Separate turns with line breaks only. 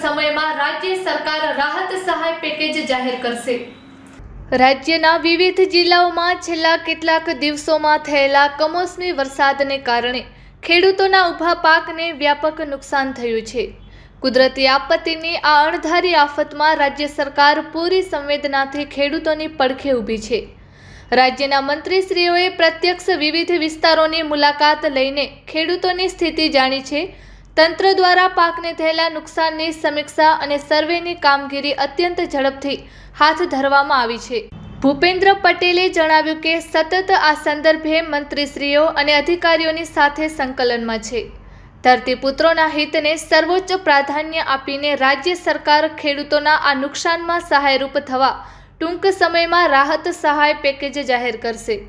સમયમાં રાજ્ય સરકાર રાહત સહાય પેકેજ જાહેર કરશે. રાજ્યના વિવિધ જિલ્લાઓમાં છેલ્લા કેટલાક દિવસોમાં થયેલા કમોસમી વરસાદને કારણે ખેડૂતોના ઊભા પાકને વ્યાપક નુકસાન થયું છે. કુદરતી આપત્તિની આ અણધારી આફતમાં રાજ્ય સરકાર પૂરી સંવેદનાથી ખેડૂતોની પડખે ઊભી છે. રાજ્યના મંત્રીશ્રીઓએ પ્રત્યક્ષ વિવિધ વિસ્તારોની મુલાકાત લઈને ખેડૂતોની સ્થિતિ જાણી છે. તંત્ર દ્વારા પાકને થયેલા નુકસાનની સમીક્ષા અને સર્વેની કામગીરી અત્યંત ઝડપથી હાથ ધરવામાં આવી છે. ભૂપેન્દ્ર પટેલે જણાવ્યું કે સતત આ સંદર્ભે મંત્રીશ્રીઓ અને અધિકારીઓની સાથે સંકલનમાં છે. ધરતીપુત્રોના હિતને સર્વોચ્ચ પ્રાધાન્ય આપીને રાજ્ય સરકાર ખેડૂતોના આ નુકસાનમાં સહાયરૂપ થવા ટૂંક સમયમાં રાહત સહાય પેકેજ જાહેર કરશે.